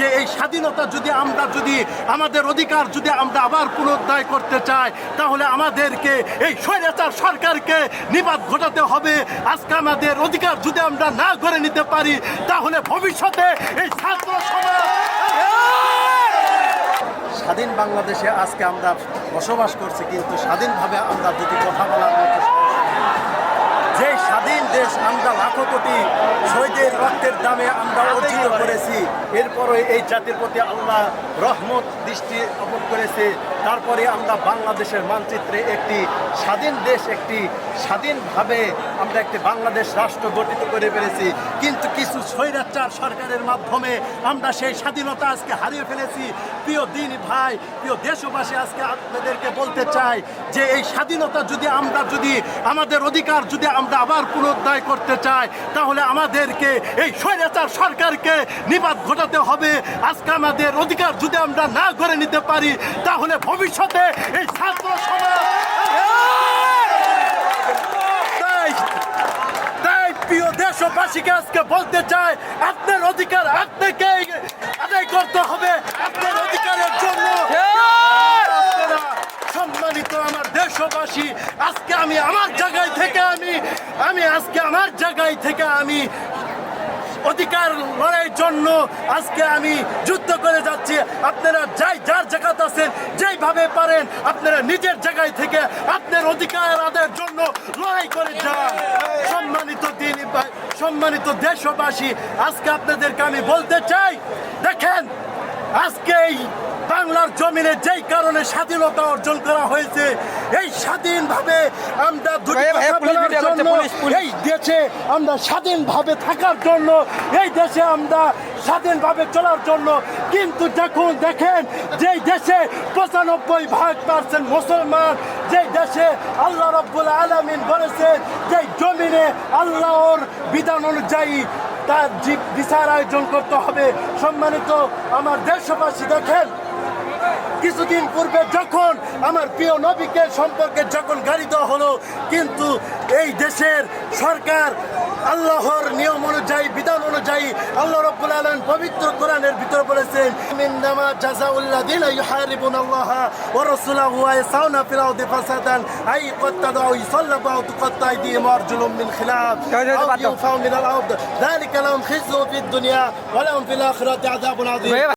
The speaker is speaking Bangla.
যে এই স্বাধীনতা যদি আমরা যদি, আমাদের অধিকার যদি আমরা আবার পুনরুদ্ধার করতে চাই, তাহলে আমাদেরকে, এই স্বৈরাচার সরকারকে নিপাত ঘটাতে হবে। আজকে আমাদের অধিকার যদি আমরা না করে নিতে পারি, তাহলে ভবিষ্যতে এই ছাত্র স্বাধীন বাংলাদেশে আজকে আমরা বসবাস করছি, কিন্তু স্বাধীনভাবে আমরা যদি কথা বলার মতো যে স্বাধীন দেশ আমরা লাখো কোটি শহীদের রক্তের দামে আমরা অর্জিত করেছি এরপরে এই জাতির প্রতি আল্লাহ রহমত দৃষ্টি অপর করেছে। তারপরে আমরা বাংলাদেশের মানচিত্রে একটি স্বাধীন দেশ, একটি স্বাধীনভাবে আমরা একটি বাংলাদেশ রাষ্ট্র গঠিত করে পেরেছি কিন্তু কিছু স্বৈরাচার সরকারের মাধ্যমে আমরা সেই স্বাধীনতা আজকে হারিয়ে ফেলেছি। প্রিয় দিন ভাই, প্রিয় দেশবাসী, আজকে আপনাদেরকে বলতে চাই যে এই স্বাধীনতা যদি আমরা, যদি আমাদের অধিকার যদি আমরা আবার পুনরুদ্ধার করতে চাই, তাহলে আমাদেরকে এই স্বৈরাচার সরকারকে নিপাত ঘটাতে হবে। আজকে আমাদের অধিকার যদি আমরা না করে নিতে পারি, তাহলে ভবিষ্যতে এই ছাত্র সমাজ দেশবাসীকে আজকে বলতে আপনার অধিকার আপনাকে আদায় করতে হবে। আপনার অধিকারের জন্য সম্মানিত আমার দেশবাসী, আজকে আমি আমার জায়গায় থেকে আমি আমি আজকে জায়গায় থেকে আমি অধিকার লড়াইয়ের জন্য আজকে আমি যুদ্ধ করে যাচ্ছি। আপনারা যাই, যার জায়গাতে আছেন, যেইভাবে পারেন, আপনারা নিজের জায়গায় থেকে আপনার অধিকার আদায়ের জন্য লড়াই করে যান। সম্মানিত দিন সম্মানিত দেশবাসী, আজকে আপনাদেরকে আমি বলতে চাই, দেখেন, আজকে এই বাংলার জমিনে যেই কারণে স্বাধীনতা অর্জন করা হয়েছে এই স্বাধীনভাবে আমরা। এই দেশে আমরা স্বাধীনভাবে থাকার জন্য এই দেশে আমরা স্বাধীনভাবে চলার জন্য কিন্তু দেখুন দেখেন যেই দেশে পঁচানব্বই ভাগ পার্সেন্ট মুসলমান যেই দেশে আল্লাহ রব্বুল আলমিন বলেছেন যেই জমিনে আল্লাহর বিধান অনুযায়ী তার বিচার আয়োজন করতে হবে সম্মানিত আমার দেশবাসী দেখেন কিছুদিন পূর্বে যখন আমার প্রিয় নবীকে সম্পর্কে যখন গাড়ি দেওয়া হলো কিন্তু এই দেশের সরকার আল্লাহর নিয়ম অনুযায়ী বিধান অনুযায়ী আল্লাহ রব্বুল আলম পবিত্র কোরআনের ভিতরে বলেছেন মিন্নামা জাযাউল্লাযিনা ইউহারিবুনাল্লাহা ওয়া রাসূলাহু ওয়া ইয়াসাউনা ফিল আরদি ফাসাদান আই ক্বাত্তাদু আও ইসাল্লাবু আও তুকাত্তা আইদিহিম ওয়া আরজুলুহুম মিন খিলাফ যাও, যাও, আও বাদ দাও। ইউফাউ মিনাল আরদ যালিকা লাহুম খিজয়ুন